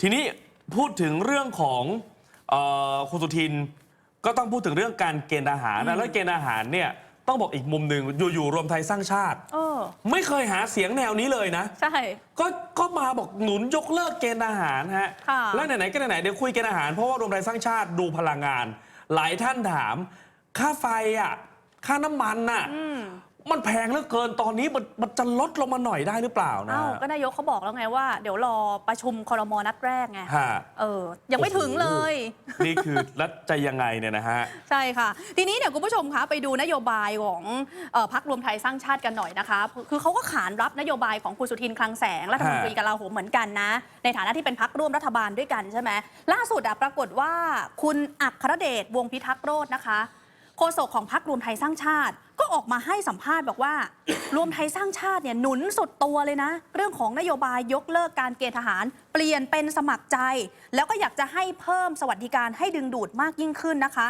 ทีนี้พูดถึงเรื่องของเออคุณสุทิน ก็ต้องพูดถึงเรื่องการเกณฑ์ทหารนะแล้วเกณฑ์ทหารเนี่ยต้องบอกอีกมุมหนึ่งอยู่ๆรวมไทยสร้างชาติ เออ ไม่เคยหาเสียงแนวนี้เลยนะ ใช่ ก็ก็มาบอกหนุนยกเลิกเกณฑ์ทหารฮะ ค่ะ แล้วไหนๆก็ไหนๆเดี๋ยวคุยเกณฑ์ทหารเพราะว่ารวมไทยสร้างชาติดูพลังงาน หลายท่านถาม ค่าไฟอะ ค่าน้ำมันน่ะ อืม มันแพงเหลือเกินตอนนี้มันมันจะลดลงมาหน่อยได้หรือเปล่านะเอ้าก็นายกเขาบอกแล้วไงว่า เดี๋ยวรอประชุมคอรมอนัดแรกไงฮะ เออ ยังไม่ถึงเลย นี่คือแล้วจะยังไงเนี่ยนะฮะ ใช่ค่ะ ทีนี้เนี่ยคุณผู้ชมคะไปดูนโยบายของเอ่อพักรวมไทยสร้างชาติกันหน่อยนะคะ คือเขาก็ขานรับนโยบายของคุณสุทินคลังแสงรัฐมนตรีกลาโหมเหมือนกันนะ ในฐานะที่เป็นพักร่วมรัฐบาลด้วยกันใช่ไหมล่าสุดอะปรากฏว่าคุณอัครเดชวงศ์พิทักษ์โรจน์นะคะโฆษกของพักรวมไทยสร้างชาติ ก็ออกมาให้สัมภาษณ์บอกว่า รวมไทยสร้างชาติเนี่ยหนุนสุดตัวเลยนะ เรื่องของนโยบายยกเลิกการเกณฑ์ทหาร เปลี่ยนเป็นสมัครใจ แล้วก็อยากจะให้เพิ่มสวัสดิการให้ดึงดูดมากยิ่งขึ้นนะคะ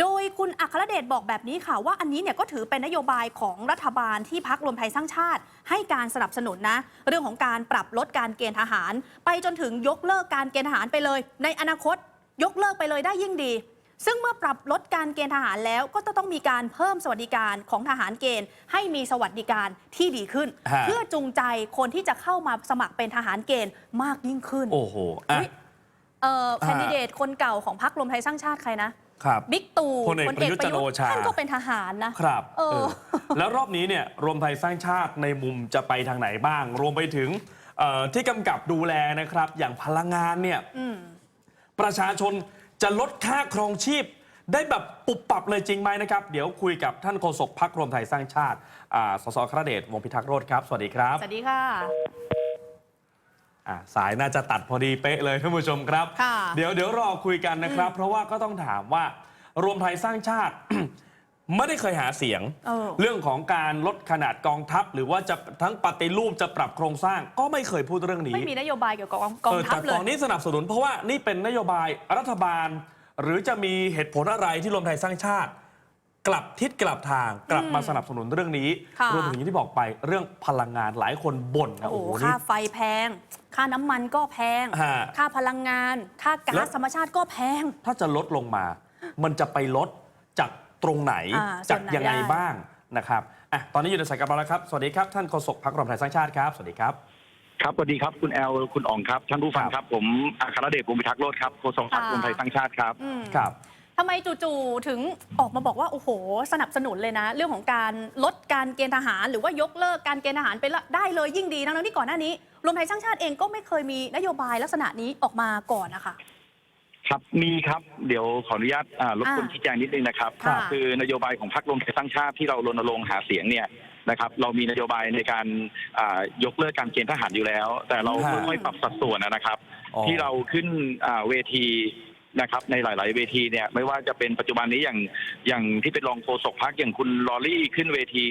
โดยคุณอัครเดชบอกแบบนี้ค่ะว่าอันนี้เนี่ยก็ถือเป็นนโยบายของรัฐบาลที่พักรวมไทยสร้างชาติ ให้การสนับสนุนนะเรื่องของการปรับลดการเกณฑ์ทหาร ไปจนถึงยกเลิกการเกณฑ์ทหารไปเลย ในอนาคตยกเลิกไปเลยได้ยิ่งดี ซึ่งเมื่อปรับลดการเกณฑ์ทหารแล้วก็จะต้องมีการเพิ่มสวัสดิการของทหารเกณฑ์ ให้มีสวัสดิการที่ดีขึ้น ฮะ เพื่อจูงใจคนที่จะเข้ามาสมัครเป็นทหารเกณฑ์มากยิ่งขึ้นโอ้โหอะอุ๊ยเอ่ออ่าแคนดิเดตคนเก่าของพรรครวมไทยสร้างชาติใครนะ ครับ บิ๊กตู่พลเอกประยุทธ์จันทร์โอชา ท่านก็เป็นทหารนะ ครับเออ เออแล้วรอบนี้เนี่ยรวมไทยสร้างชาติในมุมจะไปทางไหนบ้าง รวมไปถึงเอ่อที่กำกับดูแลนะครับ อย่างพลังงานเนี่ย อืม ประชาชน จะลดค่าครองชีพ ได้แบบปุบปับเลยจริงไหมนะครับ เดี๋ยวคุยกับท่านโฆษกพักรวมไทยสร้างชาติอ่าสสครเดชวงศ์พิทักษ์โรธครับ สวัสดีครับสวัสดีค่ะ อะสายน่าจะตัดพอดีเป๊ะเลยท่านผู้ชมครับ ค่ะ เดี๋ยวเดี๋ยวรอคุยกันนะครับ เพราะว่าก็ต้องถามว่ารวมไทยสร้างชาติ ไม่ได้เคยหาเสียง เออ เรื่องของการลดขนาดกองทัพ หรือว่าจะทั้งปฏิรูปจะปรับโครงสร้างก็ไม่เคยพูดเรื่องนี้ ไม่มีนโยบายเกี่ยวกับกองกองเออทัพแต่เลตอยนนี้สนับสนุนเพราะว่านี่เป็นนโยบายรัฐบาล หรือจะมีเหตุผลอะไรที่รวมไทยสร้างชาติ กลับทิศกลับทางกลับมาสนับสนุนเรื่องนี้ค่ะ รวมถึงอย่างที่บอกไปเรื่องพลังงานหลายคนบ่นนะโอ้โหโอ้โหนี่ ค่าไฟแพง ค่าน้ำมันก็แพง ฮะค่าพลังงาน ค่าก๊าแล้ซวธรรมชาติก็แพง ถ้าจะลดลงมา มันจะไปลดจาก ตรงไหนอ่าจากส่วนไหนยังไงได้บ้างนะครับอะตอนนี้อยู่ในสายกับเราแล้วครับ สวัสดีครับท่านโฆษกพรรครวมไทยสร้างชาติครับ สวัสดีครับ ครับสวัสดีครับคุณแอลคุณอ๋องครับท่านผู้ฟังครับ ผมอัครเดชวงศ์พิทักษ์โรธครับโฆษกพรรคค่ะรวมไทยสร้างชาติครับอืมครับทำไมจู่ๆถึงออกมาบอกว่าโอ้โห สนับสนุนเลยนะ เรื่องของการลดการเกณฑ์ทหาร หรือว่ายกเลิกการเกณฑ์ทหารไปละได้เลยยิ่งดีทั้งๆที่ก่อนหน้านี้รวมไทยสร้างชาติเองก็ไม่เคยมีนโยบายลักษณะนี้ออกมาก่อนนะคะ ครับมีครับเดี๋ยวขออนุญาตอ่ารบกวนอ่าชี้แจงนิดนึงนะครับค่ะ คือนโยบายของพรรครวมไทยสร้างชาติที่เรารณรงค์หาเสียงเนี่ยนะครับ เรามีนโยบายในการอ่ายกเลิกการเกณฑ์ทหารอยู่แล้ว แต่เราฮะค่อยๆปรับสัดส่วนนะครับ อ๋อ ที่เราขึ้นอ่าเวทีนะครับ ในหลาย ๆ เวทีเนี่ยไม่ว่าจะเป็นปัจจุบันนี้อย่างอย่างที่เป็นรองโฆษกพักอย่างคุณลอรี่ขึ้นเวที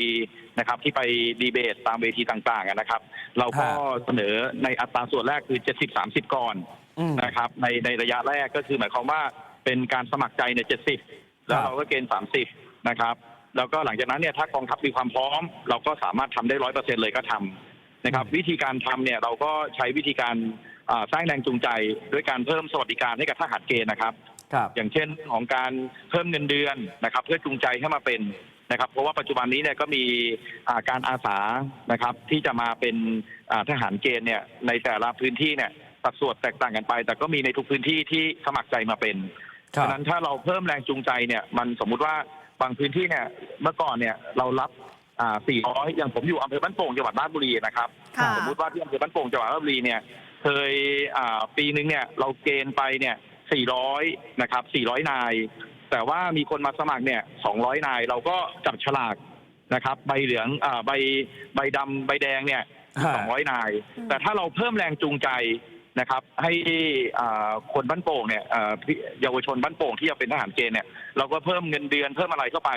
นะครับ ที่ไปดีเบตตามเวทีต่างๆอะนะครับ เราก็เสนอในอัตราส่วนแรกคือ 70-30 ก่อนอืม นะครับ ในในระยะแรกก็คือหมายความว่าเป็นการสมัครใจใน70แล้วครับเราก็เกณฑ์30นะครับแล้วก็หลังจากนั้นเนี่ยถ้ากองทัพมีความพร้อม เราก็สามารถทำได้ร้อยเปอร์เซ็นเลยก็ทำนะครับ วิธีการทำเนี่ยเราก็ใช้วิธีการอ่าสร้างแรงจูงใจด้วยการเพิ่มสวัสดิการให้กับทหารเกณฑ์นะครับครับ อย่างเช่นของการเพิ่มเงินเดือนนะครับ เพื่อจูงใจให้มาเป็นนะครับ เพราะว่าปัจจุบันนี้เนี่ยก็มีอ่าการอาสานะครับ ที่จะมาเป็นอ่าทหารเกณฑ์เนี่ยในแต่ละพื้นที่เนี่ย สัดส่วนแตกต่างกันไป แต่ก็มีในทุกพื้นที่ที่สมัครใจมาเป็นครับ ฉะนั้นถ้าเราเพิ่มแรงจูงใจเนี่ยมันสมมุติว่าบางพื้นที่เนี่ยเมื่อก่อนเนี่ยเรารับอ่า400 อย่างผมอยู่อำเภอบ้านโป่งจังหวัดราชบุรีนะครับ ค่ะ สมมุติว่าที่อำเภอบ้านโป่งจังหวัดราชบุรีเนี่ยเคยอ่าปีหนึ่งเนี่ยเราเกณฑ์ไปเนี่ย 400 นะครับ 400 นาย แต่ว่ามีคนมาสมัครเนี่ย 200 นาย เราก็จับฉลากนะครับ ใบเหลืองอ่าใบใบดำใบแดงเนี่ย ฮะ200 นาย อืม แต่ถ้าเราเพิ่มแรงจูงใจ นะครับ ให้อ่าคนบ้านโป่งเนี่ยอ่าพี่เยาวชนบ้านโป่งที่จะเป็นทหารเกณฑ์เนี่ยเราก็เพิ่มเงินเดือนเพิ่มอะไรเข้าไป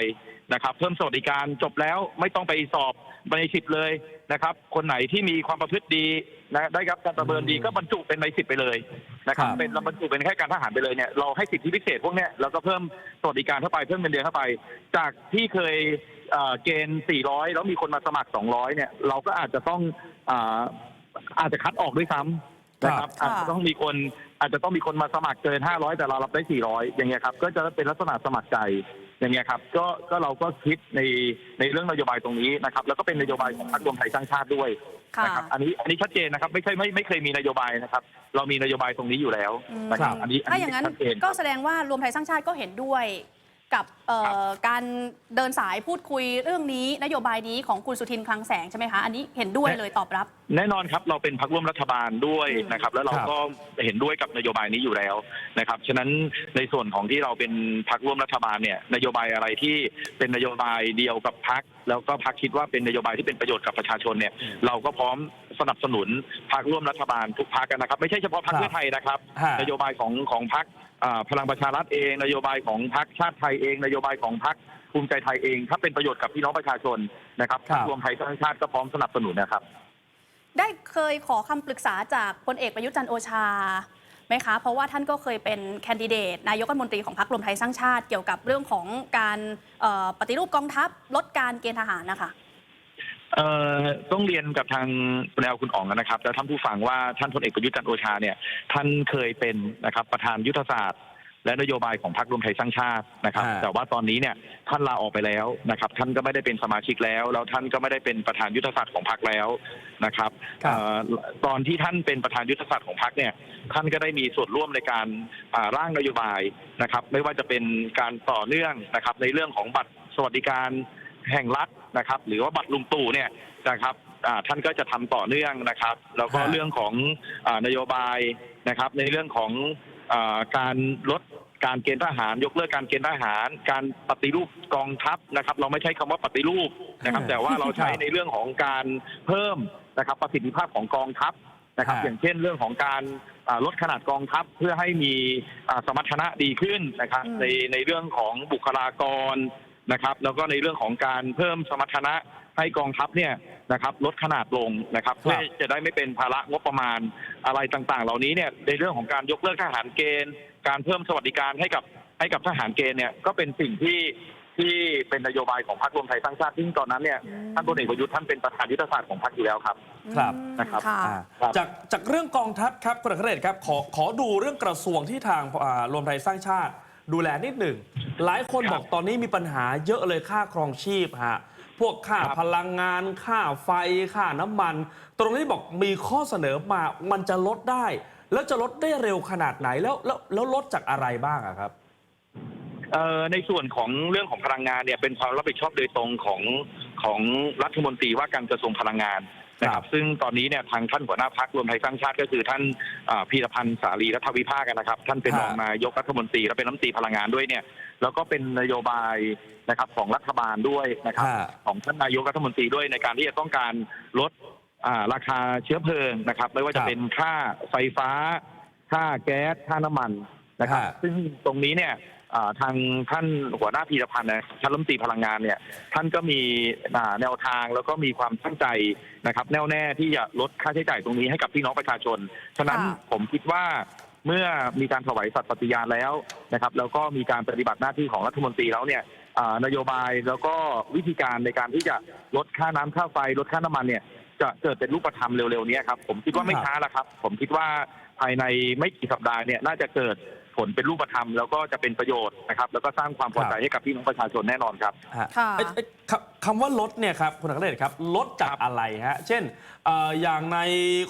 นะครับ เพิ่มสวัสดิการจบแล้วไม่ต้องไปสอบในสิบเลยนะครับ คนไหนที่มีความประพฤติดีนะได้รับการประเมินดีก็บรรจุเป็นในสิบไปเลยนะครับครับเป็นบรรจุเป็นแค่การทหารไปเลยเนี่ยเราให้สิทธิพิเศษพวกเนี้ยเราก็เพิ่มสวัสดิการเข้าไปเพิ่มเงินเดือนเข้าไป จากที่เคยเอ่อเกณฑ์ 400 แล้วมีคนมาสมัคร 200 เนี่ย เราก็อาจจะต้องอาอาจจะคัดออกด้วยซ้ นะครับครับอาจจะต้องมีคนอาจจะต้องมีคนมาสมัครเกิน500แต่เรารับได้400อย่างเงี้ยครับก็จะเป็นลักษณะสมัครใจอย่างเงี้ยครับก็ก็เราก็คิดในในเรื่องนโยบายตรงนี้นะครับ แล้วก็เป็นนโยบายของพรรครวมไทยสร้างชาติด้วยค่ะนะครับอันนี้อันนี้ชัดเจนนะครับ ไม่ใช่ไม่ไม่เคยมีนโยบายนะครับ เรามีนโยบายตรงนี้อยู่แล้วนะครับครับอันนี้ถ้าอย่างนั้นชัดเจนก็แสดงว่ารวมไทยสร้างชาติก็เห็นด้วย กับเอ่อการเดินสายพูดคุยเรื่องนี้นโยบายนี้ของคุณสุทินคลังแสงใช่ไหมคะอันนี้เห็นด้วยเลยตอบรับ แน่นอนครับเราเป็นพรรคร่วมรัฐบาลด้วยอืมนะครับ แล้วเราครับก็เห็นด้วยกับนโยบายนี้อยู่แล้วนะครับฉะนั้นในส่วนของที่เราเป็นพรรคร่วมรัฐบาลเนี่ยนโยบายอะไรที่เป็นนโยบายเดียวกับพรรคแล้วก็พรรคคิดว่าเป็นนโยบายที่เป็นประโยชน์กับประชาชนเนี่ยเราก็พร้อม สนับสนุนพรรคร่วมรัฐบาลทุกพรรคกันนะครับ ไม่ใช่เฉพาะพรรคเพื่อไทยนะครับ ฮะ นโยบายของของพรรคอ่าพลังประชารัฐเอง นโยบายของพรรคชาติไทยเอง นโยบายของพรรคภูมิใจไทยเอง ถ้าเป็นประโยชน์กับพี่น้องประชาชนนะครับครับ รวมไทยสร้างชาติก็พร้อมสนับสนุนนะครับ ได้เคยขอคำปรึกษาจากพลเอกประยุทธ์จันทร์โอชาไหมคะ เพราะว่าท่านก็เคยเป็นแคนดิเดต นายกรัฐมนตรีของพรรครวมไทยสร้างชาติ เกี่ยวกับเรื่องของการเอ่อปฏิรูปกองทัพลดการเกณฑ์ทหารนะคะ เอ่อต้องเรียนกับทางคุณแอลคุณอ๋องนะครับและท่านผู้ฟังว่าท่านพลเอกประยุทธ์จันทร์โอชาเนี่ยท่านเคยเป็นนะครับประธานยุทธศาสตร์ และนโยบายของพรรครวมไทยสร้างชาตินะครับฮะแต่ว่าตอนนี้เนี่ยท่านลาออกไปแล้วนะครับ ท่านก็ไม่ได้เป็นสมาชิกแล้วแล้วท่านก็ไม่ได้เป็นประธานยุทธศาสตร์ของพรรคแล้วนะครับครับ เอ่อตอนที่ท่านเป็นประธานยุทธศาสตร์ของพรรคเนี่ยท่านก็ได้มีส่วนร่วมในการอ่าร่างนโยบายนะครับ ไม่ว่าจะเป็นการต่อเนื่องนะครับในเรื่องของบัตรสวัสดิการ แห่งรัฐนะครับ หรือว่าบัตรลุงตู่เนี่ยนะครับอ่าท่านก็จะทำต่อเนื่องนะครับ แล้วก็ฮะเรื่องของอานโยบายนะครับ ในเรื่องของอาการลดการเกณฑ์ทหาร ยกเลิกการเกณฑ์ทหาร การปฏิรูปกองทัพนะครับ เราไม่ใช้คำว่าปฏิรูปนะครับ แต่ว่าเราใช้ในเรื่องของการเพิ่มนะครับประสิทธิภาพของกองทัพนะครับฮะอย่างเช่นเรื่องของการอ่าลดขนาดกองทัพเพื่อให้มีอ่าสมรรถนะดีขึ้นนะครับอืมในในเรื่องของบุคลากร นะครับ แล้วก็ในเรื่องของการเพิ่มสมรรถนะให้กองทัพเนี่ยนะครับลดขนาดลงนะครับครับเพื่อจะได้ไม่เป็นภาระงบประมาณอะไรต่างๆ เหล่านี้เนี่ยในเรื่องของการยกเลิกทหารเกณฑ์ การเพิ่มสวัสดิการให้กับให้กับทหารเกณฑ์เนี่ยก็เป็นสิ่งที่ที่เป็นนโยบายของพรรครวมไทยสร้างชาติซึ่งตอนนั้นเนี่ยท่านพลเอกประยุทธ์ท่านเป็นประธานยุทธศาสตร์ของพรรคอยู่แล้วครับ ครับอืมนะครับค่ะอ่าครับจากจากเรื่องกองทัพครับคุณอัครเดชครับขอขอดูเรื่องกระทรวงที่ทางอ่ารวมไทยสร้างชาติ ดูแลนิดหนึ่ง หลายคนครับบอกตอนนี้มีปัญหาเยอะเลยค่าครองชีพฮะพวกค่าครับพลังงาน ค่าไฟค่าน้ำมัน ตรงนี้บอกมีข้อเสนอมามันจะลดได้ แล้วจะลดได้เร็วขนาดไหนแล้วแล้วแล้วลดจากอะไรบ้างอะครับเอ่อในส่วนของเรื่องของพลังงานเนี่ยเป็นความรับผิดชอบโดยตรงของของรัฐมนตรีว่าการกระทรวงพลังงาน นะคครัรับบซึ่งตอนนี้เนี่ยทางท่านหัวหน้าพักรวมไทยสร้างชาติก็คือท่านอ่าพีรพันธ์สารีรัฐวิภาคนะครับ ท่านเป็นฮะรองนายกรัฐมนตรีและเป็นรัฐมนตรีพลังงานด้วยเนี่ยแล้วก็เป็นนโยบายนะครับของรัฐบาลด้วยนะครับฮะของท่านนายกรัฐมนตรีด้วยในการที่จะต้องการลดอ่าราคาเชื้อเพลิงนะครับ ไม่ว่าคจะรับเป็นค่าไฟฟ้า ค่าแก๊สค่าน้ำมันนะครับฮะซึ่งตรงนี้เนี่ยอ่า ทางท่านหัวหน้าพีรพันธ์นะท่านรัฐมนตรีพลังงานเนี่ย ท่านก็มีอ่าแนวทางแล้วก็มีความตั้งใจนะครับ แน่วแน่ที่จะลดค่าใช้จ่ายตรงนี้ให้กับพี่น้องประชาชน ฉะนั้นค่ะผมคิดว่าเมื่อมีการถวายสัตย์ปฏิญาณแล้วนะครับ แล้วก็มีการปฏิบัติหน้าที่ของรัฐมนตรีแล้วเนี่ยอ่านโยบายแล้วก็วิธีการในการที่จะลดค่าน้ำค่าไฟลดค่าน้ำมันเนี่ยจะเกิดเป็นรูปธรรมเร็วๆนี้ครับ ผมคิดว่าไม่ครับช้าแล้วครับ ผมคิดว่าภายในไม่กี่สัปดาห์เนี่ยน่าจะเกิด ผลเป็นรูปธรรมแล้วก็จะเป็นประโยชน์นะครับแล้วก็สร้างความพอใจให้กับพี่น้องประชาชนแน่นอนครับฮะค่ะเอ้ยเอ้ยคำคำว่าลดเนี่ยครับคุณอัครเดชครับลดจากอะไรฮะเช่นเอ่ออย่างใน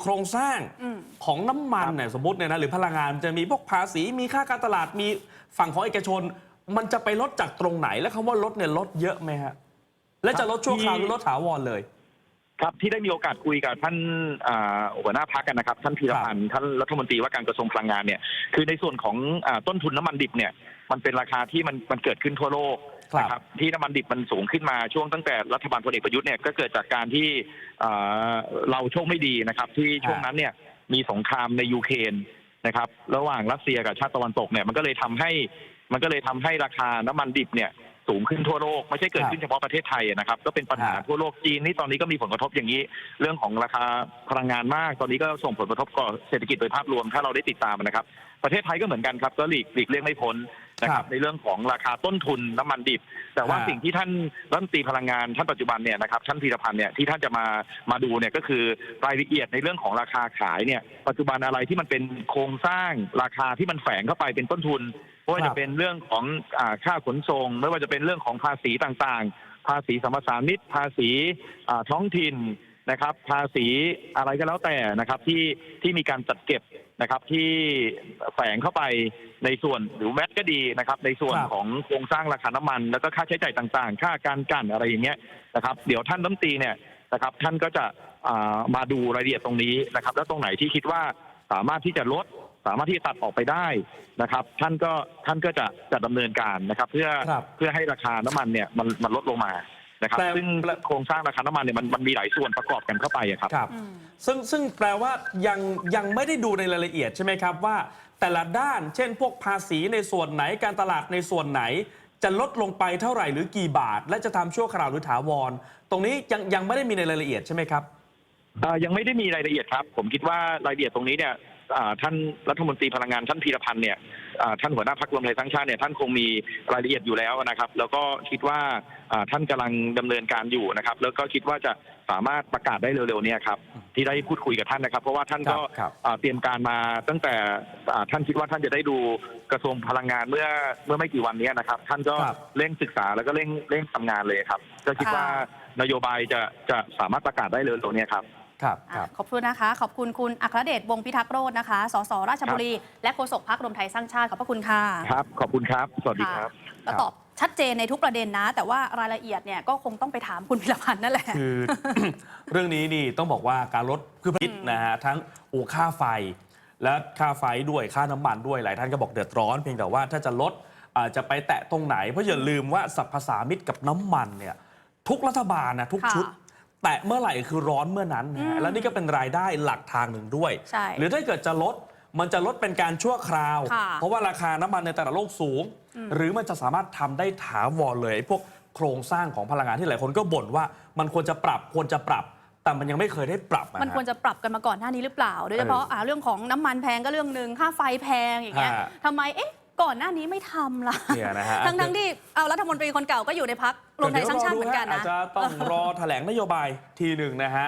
โครงสร้างอืม ของน้ำมันเนี่ยสมมติเนี่ยนะหรือพลังงานมันจะมีพวกภาษีมีค่าการตลาดมีฝั่งของเอกชน มันจะไปลดจากตรงไหน แล้วคำว่าลดเนี่ยลดเยอะไหมฮะและจะลดชั่วคราวหรือลดถาวรเลย ครับที่ได้มีโอกาสคุยกับท่านอ่าหัวหน้าพักกันนะครับ ท่านพีรพันธ์ท่านรัฐมนตรีว่าการกระทรวงพลังงานเนี่ยคือในส่วนของอาต้นทุนน้ำมันดิบเนี่ยมันเป็นราคาที่มันมันเกิดขึ้นทั่วโลกครับนะครับที่น้ำมันดิบมันสูงขึ้นมาช่วงตั้งแต่รัฐบาลพลเอกประยุทธ์เนี่ยก็เกิดจากการที่อ่าเราโชคไม่ดีนะครับ ที่ช่วงนั้นเนี่ยมีสงครามในยูเครนนะครับ ระหว่างรัสเซียกับชาติตะวันตกเนี่ยมันก็เลยทำให้มันก็เลยทำให้ราคาน้ำมันดิบเนี่ย สูงขึ้นทั่วโลกไม่ใช่เกิดขึ้นเฉพาะประเทศไทยนะครับ ก็เป็นปัญหาครับทั่วโลกจีนนี่ตอนนี้ก็มีผลกระทบอย่างนี้ เรื่องของราคาพลังงานมาก ตอนนี้ก็ส่งผลกระทบต่อเศรษฐกิจโดยภาพรวมถ้าเราได้ติดตามนะครับ ประเทศไทยก็เหมือนกันครับ ก็หลีกหลีกเลี่ยงไม่พ้นนะคครัรับบในเรื่องของราคาต้นทุนน้ำมันดิบ แต่ว่าฮะสิ่งที่ท่านรัฐมนตรีพลังงานท่านปัจจุบันเนี่ยนะครับท่านพีรพันธ์เนี่ยที่ท่านจะมามาดูเนี่ยก็คือรายละเอียดในเรื่องของราคาขายเนี่ยปัจจุบันอะไรที่มันเป็นโครงสร้างราคาที่มันแฝงเข้าไปเป็นต้นทุน ไม่ว่าครัจะบเป็นเรื่องของอาค่าขนส่ง ไม่ว่าจะเป็นเรื่องของภาษีต่างๆ ภาษีสัมปทานมิตรภาษีอ่าท้องถิ่นนะครับ ภาษีอะไรก็แล้วแต่นะครับที่ที่มีการจัดเก็บนะครับที่แฝงเข้าไปในส่วนหรือแมทก็ดีนะครับ ในส่วนครับของโครงสร้างราคาน้ำมัน แล้วก็ค่าใช้จ่ายต่างๆ ค่าการกลันอะไรอย่างเงี้ยนะครับ เดี๋ยวท่านรัฐมนตรีเนี่ยนะครับ ท่านก็จะอ่ามาดูรายละเอียดตรงนี้นะครับ แล้วตรงไหนที่คิดว่าสามารถที่จะลด สามารถที่จะตัดออกไปได้นะครับ ท่านก็ท่านก็จะจะดำเนินการนะครับ เพื่อครับเพื่อให้ราคาน้ำมันเนี่ยมันมันลดลงมานะครับแปลซึ่งโครงสร้างราคาน้ำมันเนี่ยมันมันมีหลายส่วนประกอบกันเข้าไปอะครับ ครับ อืม ซึ่งซึ่งแปลว่ายังยังไม่ได้ดูในรายละเอียดใช่ไหมครับว่า แต่ละด้านเช่น พวกภาษีในส่วนไหนการตลาดในส่วนไหน จะลดลงไปเท่าไหร่หรือกี่บาท และจะทำชั่วคราวหรือถาวร ตรงนี้ยังยังไม่ได้มีในรายละเอียดใช่ไหมครับอ่ายังไม่ได้มีรายละเอียดครับ ผมคิดว่ารายละเอียดตรงนี้เนี่ยอ่า ท่านรัฐมนตรีพลังงานท่านพีรพันธ์เนี่ยอ่าท่านหัวหน้าพรรครวมไทยสร้างชาติเนี่ยท่านคงมีรายละเอียดอยู่แล้วนะครับ แล้วก็คิดว่าอ่าท่านกำลังดำเนินการอยู่นะครับ แล้วก็คิดว่าจะสามารถประกาศได้เร็วๆเนี้ครับที่ได้พูดคุยกับท่านนะครับ เพราะว่าท่านก็ครับครับอ่าเตรียมการมาตั้งแต่อ่าท่านคิดว่าท่านจะได้ดูกระทรวงพลังงานเมื่อเมื่อไม่กี่วันนี้นะครับ ท่านก็ครับเร่งศึกษาแล้วก็เร่งเร่งทำงานเลยครับ ก็คิดว่านโยบายจะจะสามารถประกาศได้เร็วๆเนี้ครับ ครับคอะรับ ขอบคุณนะคะ ขอบคุณคุณอัครเดชวงศ์พิทักษ์โรจน์นะคะ สสราชบุรี และโฆษกพักรวมไทยสร้างชาติ ขอบพระคุณค่ะครับ ขอบคุณครับ สวัสดีครับก็ตอบชัดเจนในทุกประเด็นนะ แต่ว่ารายละเอียดเนี่ยก็คงต้องไปถามคุณพิรพันธ์นั่นแหละ คือ เรื่องนี้นี่ต้องบอกว่าการลดคือพิษนะฮะทั้งโอ้ค่าไฟ และค่าไฟด้วยค่าน้ำมันด้วยหลายท่านก็บอกเดือดร้อน เพียงแต่ว่าถ้าจะลดอาจจะไปแตะตรงไหน เพราะอย่าลืมว่าสรรพสามิตกับน้ำมันเนี่ยทุกรัฐบาลนะทุกค่ะชุด แตะเมื่อไหร่คือร้อนเมื่อนั้นนะอืฮะมแล้วนี่ก็เป็นรายได้หลักทางหนึ่งด้วย ใช่ หรือถ้าเกิดจะลดมันจะลดเป็นการชั่วคราว ค่ะเพราะว่าราคาน้ำมันในแต่ละโลกสูง หรือมันจะสามารถทำได้ถาวรเลยไอ้พวกโครงสร้างของพลังงานที่หลายคนก็บ่นว่ามันควรจะปรับควรจะปรับ แต่มันยังไม่เคยได้ปรับอะมันฮะ ควรจะปรับกันมาก่อนหน้านี้หรือเปล่า โดยเฉพาะอ่าเรื่องของน้ำมันแพงก็เรื่องหนึ่งค่าไฟแพงอย่างเงี้ยฮะ ทำไมเอ๊ะ ก่อนหน้านี้ไม่ทำล่ะ เนี่ยนะฮะทั้งทั้งๆที่เอารัฐมนตรีคนเก่าก็อยู่ในพักรวมไทยสร้างชาติเหมือนกันอานะจจะต้องรอแถลงนโยบายทีหนึ่งนะฮะ